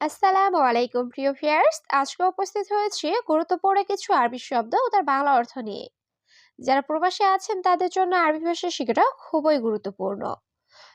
আসসালামু আলাইকুম, প্রিয় ভিউয়ার্স। আজকে উপস্থিত হয়েছি গুরুত্বপূর্ণ কিছু আরবি শব্দ ও তার বাংলা অর্থ নিয়ে। যারা প্রবাসী আছেন, তাদের জন্য আরবি ভাষা শেখাটা খুবই গুরুত্বপূর্ণ।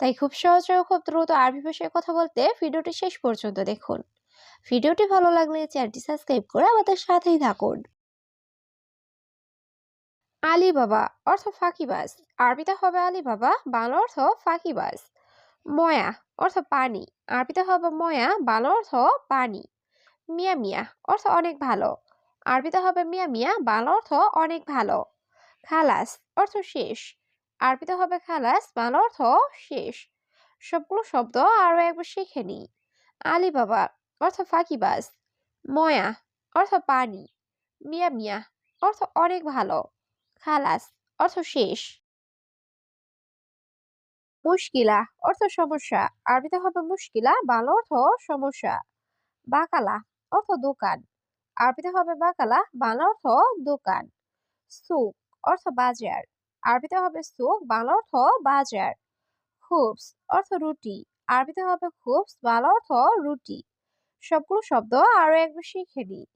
তাই খুব সহজে ও খুব দ্রুত আরবি ভাষায় কথা বলতে ভিডিওটি শেষ পর্যন্ত দেখুন। ভিডিওটি ভালো লাগলে চ্যানেলটি সাবস্ক্রাইব করে আমাদের সাথেই থাকুন। আলী বাবা অর্থ ফাঁকিবাজ। আরবিতে হবে আলী বাবা বাংলা অর্থ ফাঁকিবাজ। ময়া অর্থ পানি। আরবিতে হবে ময়া বাংলা অর্থ পানি। মিয়া মিয়া অর্থ অনেক ভালো। আরবিতে হবে মিয়া মিয়া বাংলা অর্থ অনেক ভালো। খালাস অর্থ শেষ। আরবিতে হবে খালাস বাংলা অর্থ শেষ। সবগুলো শব্দ আরও একবার শিখে নিই। আলী বাবা অর্থ ফাঁকিবাজ। ময়া অর্থ পানি। মিয়া মিয়া অর্থ অনেক ভালো। খালাস অর্থ শেষ। মুশকিলা, অর্থ সমস্যা। আরবিতে হবে মুশকিলা, বাংলা অর্থ সমস্যা। বাকালা, অর্থ দোকান। আরবিতে হবে বাকালা, বাংলা অর্থ দোকান। সুক অর্থ বাজার। আরবিতে হবে সুক বাংলা অর্থ বাজার। খুবস, অর্থ রুটি। আরবিতে হবে খুবস, বাংলা অর্থ রুটি। সবগুলো শব্দ আরও একবার শিখে নিই।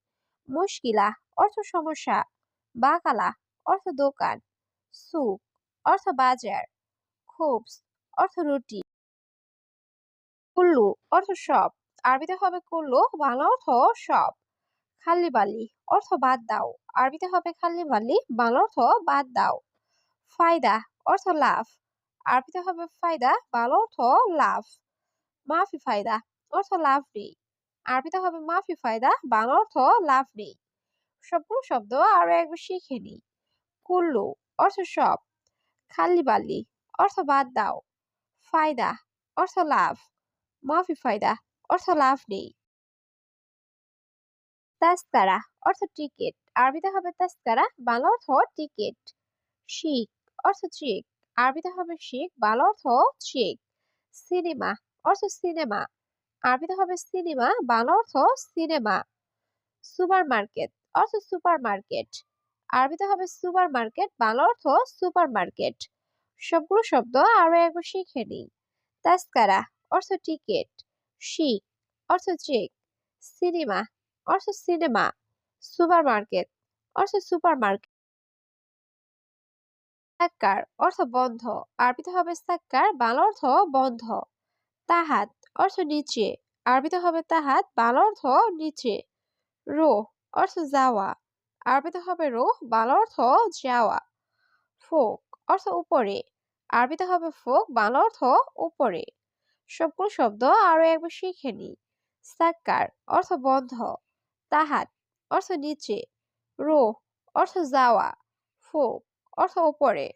মুশকিলা, অর্থ সমস্যা। বাকালা, অর্থ দোকান। সুক অর্থ বাজার। খুবস অর্থ রুটি। কুল্লু, অর্থ সব। আরবিতে হবে কুল্লু, বাংলা অর্থ সব। খাল্লি বালি, অর্থ বাদ দাও। আরবিতে হবে খাল্লি বালি, বাংলা অর্থ বাদ দাও। ফায়দা, অর্থ লাভ। আরবিতে হবে ফায়দা, বাংলা অর্থ লাভ। মাফি ফায়দা, অর্থ লাভ নেই। আরবিতে হবে মাফি ফায়দা, বাংলা অর্থ লাভ নেই। সবগুলো শব্দ আরও একবার শিখে নিই। কুল্লু, অর্থ সব। খাল্লি বালি, অর্থ বাদ দাও। ফায়দা অর্থ লাভ মাফি ফায়দা অর্থ লাভ নেই তাস্কারা অর্থ টিকিট আরবিতে হবে তাস্কারা বাংলা অর্থ টিকিট শিখ অর্থ চেক আরবিতে হবে শিখ বাংলা অর্থ চেক সিনেমা অর্থ সিনেমা আরবিতে হবে সিনেমা বাংলা অর্থ সিনেমা সুপার মার্কেট অর্থ সুপার মার্কেট আরবিতে হবে সুপার মার্কেট বাংলা অর্থ সুপার মার্কেট সবগুলো শব্দ আরও একবার শিখে নিই। তাস্কারা, অর্থ টিকিট। শিখ, অর্থ চেক। সিনেমা, অর্থ সিনেমা। সুপার মার্কেট অর্থ সুপার মার্কেট সাক্কার, অর্থ বন্ধ। আরবিতে হবে সাক্কার, বাল অর্থ বন্ধ। তাহাত, অর্থ নিচে। আরবিতে হবে তাহাত, বাল অর্থ নিচে। রো অর্থ যাওয়া। আরবিতে হবে রো বাল অর্থ যাওয়া। ফোক, অর্থ উপরে। আরবিতে হবে ফোক, বাংলা অর্থ উপরে। সবগুলো শব্দ আরও একবার শিখে নিই সাক্কার, অর্থ বন্ধ। তাহাত, অর্থ নিচে। রো অর্থ যাওয়া। ফোক, অর্থ উপরে।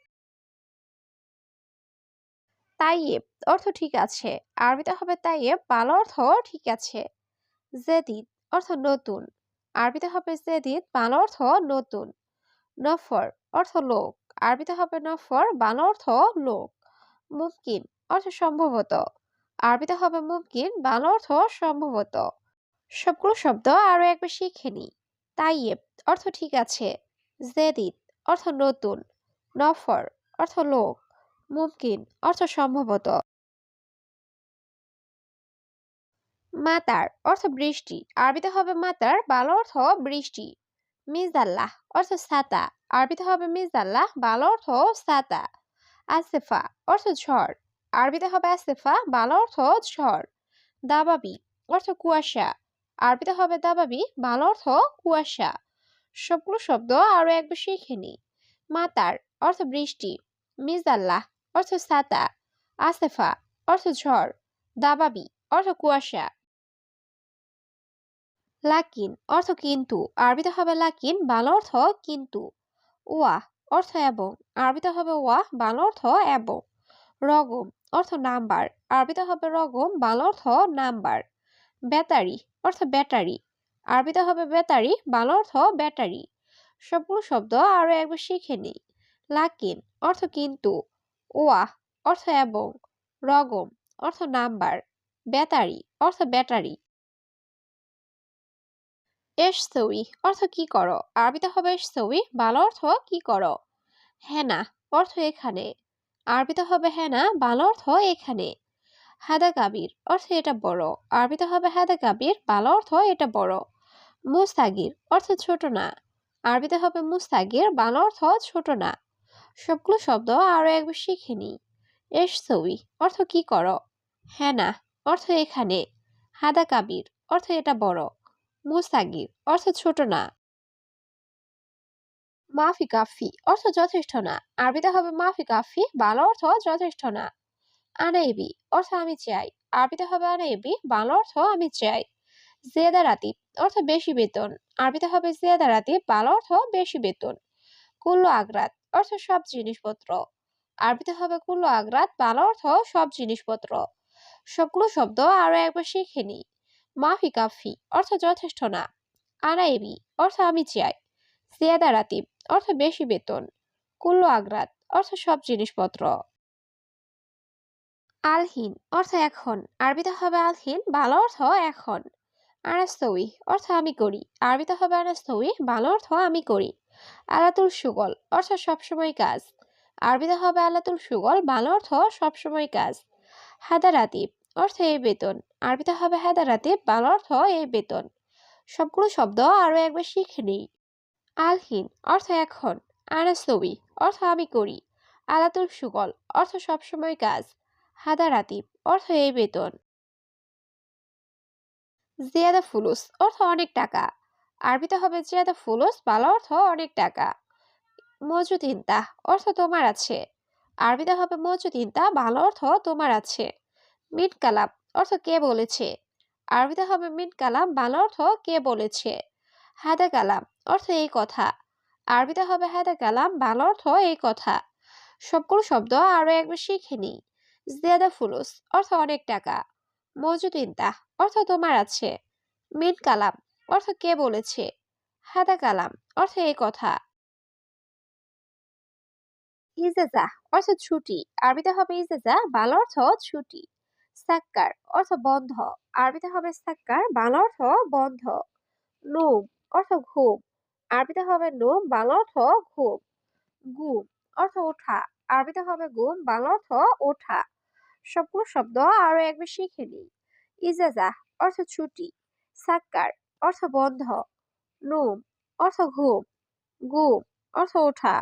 তাইয়েব, অর্থ ঠিক আছে। আরবিতে হবে তাইয়েব, বাংলা অর্থ ঠিক আছে। জেদিদ, অর্থ নতুন। আরবিতে হবে জেদিদ, বাংলা অর্থ নতুন। নফর, অর্থ লোক। আরবিতে হবে নফর বাংলা অর্থ লোক, মুমকিন অর্থ সম্ভবত। আরবিতে হবে মুমকিন, বাংলা অর্থ সম্ভবত। সবগুলো শব্দ আরও একবার শিখে নিই। তাইয়েব অর্থ ঠিক আছে। জেদিদ অর্থ নতুন। নফর অর্থ লোক। মুমকিন অর্থ সম্ভবত। মাতার অর্থ বৃষ্টি। আরবিতে হবে মাতার, বাংলা অর্থ বৃষ্টি। মিজাল্লাহ অর্থ ছাতা। আরবিতে হবে মিজাল্লাহ, বাংলা অর্থ ছাতা। আসেফা অর্থ ঝড়। আরবিতে হবে আসেফা, বাংলা অর্থ ঝড়। দাবাবি অর্থ কুয়াশা। আরবিতে হবে দাবাবি, বাংলা অর্থ কুয়াশা। সবগুলো শব্দ আরও একবার শিখে নিই মাতার অর্থ বৃষ্টি। মিজাল্লাহ অর্থ ছাতা। আসেফা অর্থ ঝড়। দাবাবি অর্থ কুয়াশা। লাকিন অর্থ কিন্তু। আরবিতে হবে লাকিন, বাংলা অর্থ কিন্তু। ওয়া অর্থ এবং। আরবিতে হবে ওয়া বাংলা অর্থ এবং। রগম, অর্থ নাম্বার। আরবিতে হবে রগম, বাংলা অর্থ নাম্বার। ব্যাটারি, অর্থ ব্যাটারি। আরবিতে হবে ব্যাটারি, বাংলা অর্থ ব্যাটারি। সবগুলো শব্দ আরও একবার শিখে নিই। লাকিন, অর্থ কিন্তু। ওয়া অর্থ এবং। রগম, অর্থ নাম্বার। ব্যাটারি, অর্থ ব্যাটারি। এসসৌই অর্থ কি করো? আরবিতে হবে এসসৌই বাংলা অর্থ কি করো? হেনা, অর্থ এখানে। আরবিতে হবে হেনা, বাংলা অর্থ এখানে। হাদা কাবির, অর্থ এটা বড়। আরবিতে হবে হাদা কাবির, বাংলা অর্থ এটা বড়। মুস্তাগির, অর্থ ছোট না। আরবিতে হবে মুস্তাগির, বাংলা অর্থ ছোট না। সবগুলো শব্দ আরও একবার শিখে নি। এস সবি অর্থ কি করো? হ্যাঁ অর্থ এখানে। হাদা কাবির, অর্থ এটা বড়। মুস্তাগির অর্থ ছোট না। মাফি কাফি অর্থ যথেষ্ট না। আরবিতে হবে মাফি কাফি বাংলা অর্থ যথেষ্ট না। আনাইবি, অর্থ আমি চাই। আরবিতে হবে আনাইবি, বাংলা অর্থ আমি চাই। জিয়াদা রাতিব, অর্থ বেশি বেতন। আরবিতে হবে জিয়াদা রাতিব, বাংলা অর্থ বেশি বেতন। কুল্লো আগ্রাত, অর্থ সব জিনিসপত্র। আরবিতে হবে কুল্লো আগ্রাত, বাংলা অর্থ সব জিনিসপত্র। সবগুলো শব্দ আরও একবার শিখে নি মাফি কাফি, অর্থ যথেষ্ট না। আনাইবি অর্থ আমি চাই। জিয়াদা রাতিব, অর্থ বেশি বেতন। কুল্লো আগ্রাত, অর্থ সব জিনিসপত্র। আলহীন, অর্থ এখন। আরবিতে হবে আলহীন, ভালো অর্থ এখন। আনাস্তই অর্থ আমি করি। আরবিতে হবে আনাস্তই ভালো অর্থ আমি করি। আলাতুল সুগল, অর্থ সবসময় কাজ। আরবিতে হবে আলাতুল সুগল, ভালো অর্থ সবসময় কাজ। হাদারাতিব অর্থ এই বেতন। আরবিতে হবে হাদারাতিব ভালো অর্থ এই বেতন। সবগুলো শব্দ আরও একবার শিখে নিই। আলহিন, অর্থ এখন। আনাস্তই অর্থ আমি করি। আলাতুল সুগল, অর্থ সবসময় কাজ। হাদা রাতিব অর্থ এই বেতন। জিয়াদা ফুলুস, অর্থ অনেক টাকা। আরবিতে হবে জিয়াদা ফুলুস ভালো অর্থ অনেক টাকা। মজুদ ইন্তা অর্থ তোমার আছে। আরবিতে হবে মজুদ ইন্তা ভালো অর্থ তোমার আছে। মিন কালাম অর্থ কে বলেছে? আরবিতে হবে মিন কালাম ভালো অর্থ কে বলেছে? হাদা কালাম অর্থ এই কথা। আরবিতে হবে হাদা কালাম ভালো অর্থ এই কথা। সবগুলো শব্দ আরও একবার শিখে নিই। জিয়াদা ফুলুস অর্থ অনেক টাকা। মজুদ ইন্তা অর্থ তোমার আছে। মিন কালাম অর্থ কে বলেছে? হাদা কালাম অর্থ এই কথা। ইজেজা অর্থ ছুটি। আরবিতে হবে ইজেজা, বাংলা অর্থ ছুটি। সাক্কার অর্থ বন্ধ। আরবিতে হবে সাক্কার, বাংলা অর্থ বন্ধ। নুম অর্থ ঘুম। আরবিতে হবে নুম, বাংলা অর্থ ঘুম। গুম অর্থ ওঠা। আরবিতে হবে গুম, বাংলা অর্থ ওঠা। সবগুলো শব্দ আরও একবার শিখে নিই। ইজাজা অর্থ ছুটি। সাক্কার অর্থ বন্ধ। নুম অর্থ ঘুম। গুম অর্থ ওঠা।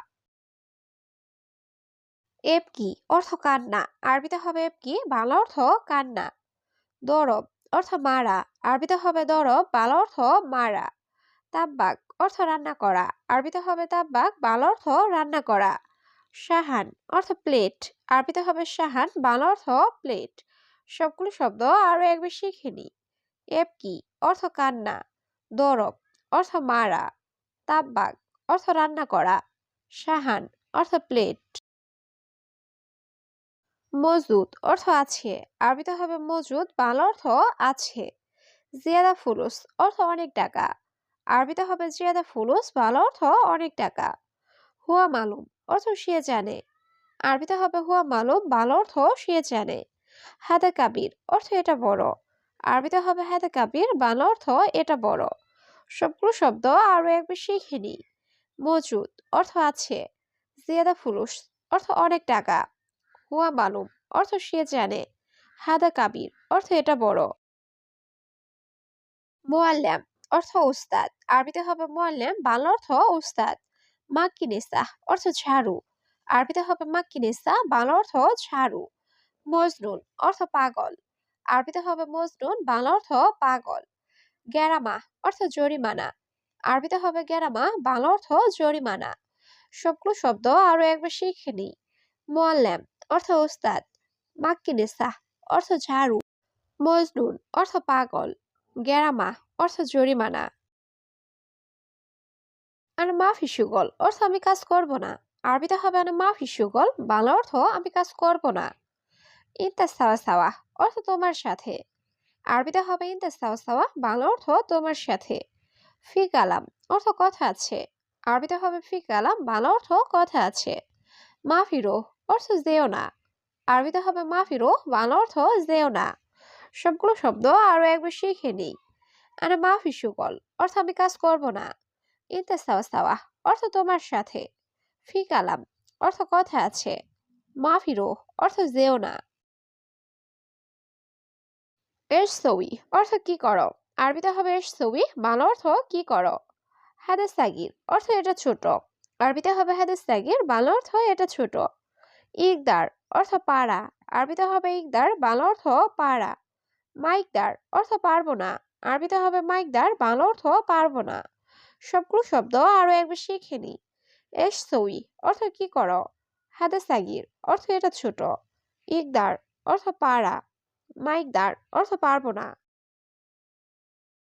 এবকি অর্থ কান্না। আরবিতে হবে এবকি বাংলা অর্থ কান্না। দরব। অর্থ মারা। আরবিতে হবে দরব। বাংলা অর্থ মারা। তাব্বাক। অর্থ রান্না করা। আরবিতে হবে তাব্বাক। বাংলা অর্থ রান্না করা। সাহান অর্থ প্লেট। আরবিতে হবে সাহান বাংলা অর্থ প্লেট। সবগুলো শব্দ আরও একবার শিখে নি। এবকি অর্থ কান্না। দরব। অর্থ মারা। তাব্বাক। অর্থ রান্না করা। সাহান অর্থ প্লেট। মজুদ অর্থ আছে। আরবিতে হবে মজুদ, বাংলা অর্থ আছে। জিয়াদা ফুলুস অর্থ অনেক টাকা। আরবিতে হবে জিয়াদা ফুলুস, বাংলা অর্থ অনেক টাকা। হুয়া মালুম অর্থ সে জানে। আরবিতে হবে হুয়া মালুম, বাংলা অর্থ সে জানে। হাদা কাবির অর্থ এটা বড়। আরবিতে হবে হাদা কাবির, বাংলা অর্থ এটা বড়। সবগুলো শব্দ আরও একবার শিখে নি মজুদ অর্থ আছে। জিয়াদা ফুলুস অর্থ অনেক টাকা। হুয়া মালুম। অর্থ সে জানে। হাদা কাবির, অর্থ এটা বড়। মোয়াল্লাম অর্থ উস্তাদ। আরবিতে হবে মোয়াল্লাম বাংলা অর্থ উস্তাদ। মাক্কিনেসা, অর্থ ঝাড়ু। আরবিতে হবে মাক্কিনেসা, বাংলা অর্থ ঝাড়ু। মজনুন, অর্থ পাগল। আরবিতে হবে মজনুন, বাংলা অর্থ পাগল। গ্যারামা, অর্থ জরিমানা। আরবিতে হবে গ্যারামা, বাংলা অর্থ জরিমানা। সবগুলো শব্দ আরও একবার শিখে নি মোয়াল্লাম অর্থ ওস্তাদ। মাক্কিনেসা, অর্থ ঝাড়ু। মজনুন, অর্থ পাগল। গ্যারামা, অর্থ জরিমানা। আর মাফি সুগল, অর্থ আমি কাজ করব না। আরবিতে হবে না মাফি সুগল, বাংলা অর্থ আমি কাজ করব না। ইন্তা সাওয়া সাওয়া অর্থ তোমার সাথে। আরবিতে হবে ইন্তা সাওয়া সাওয়া বাংলা অর্থ তোমার সাথে। ফি কালাম অর্থ কথা আছে। আরবিতে হবে ফি কালাম বাংলা অর্থ কথা আছে। মাফিরো অর্থ যেও না। আরবিতে হবে মাফিরো, বাংলা অর্থ যেও না। সবগুলো শব্দ আরও একবার শিখে নিই। আরে মাফি সুকল অর্থ আমি কাজ করব না। ইন্তা সাওয়া, অর্থ তোমার সাথে। ফি কালাম, অর্থ কথা আছে। মাফিরো, অর্থ যেও না। এর সবি অর্থ কি করো? আরবিতে হবে এর সবি বাংলা অর্থ কি করো? হাদে সাগির, অর্থ এটা ছোট। আরবিতে হবে হাদে সাগির, বাংলা অর্থ এটা ছোট। ইকদার অর্থ পাড়া। আরবিতে হবে ইকদার, বাংলা অর্থ পাড়া। মাইকদার অর্থ পারব না। আরবিতে হবে মাইকদার, বাংলা অর্থ পারব না। সবগুলো শব্দ আরও একবার শিখে নি এস সই অর্থ কি করো? হাদে সাগির অর্থ এটা ছোট। ইকদার অর্থ পাড়া। মাইকদার অর্থ পারব না।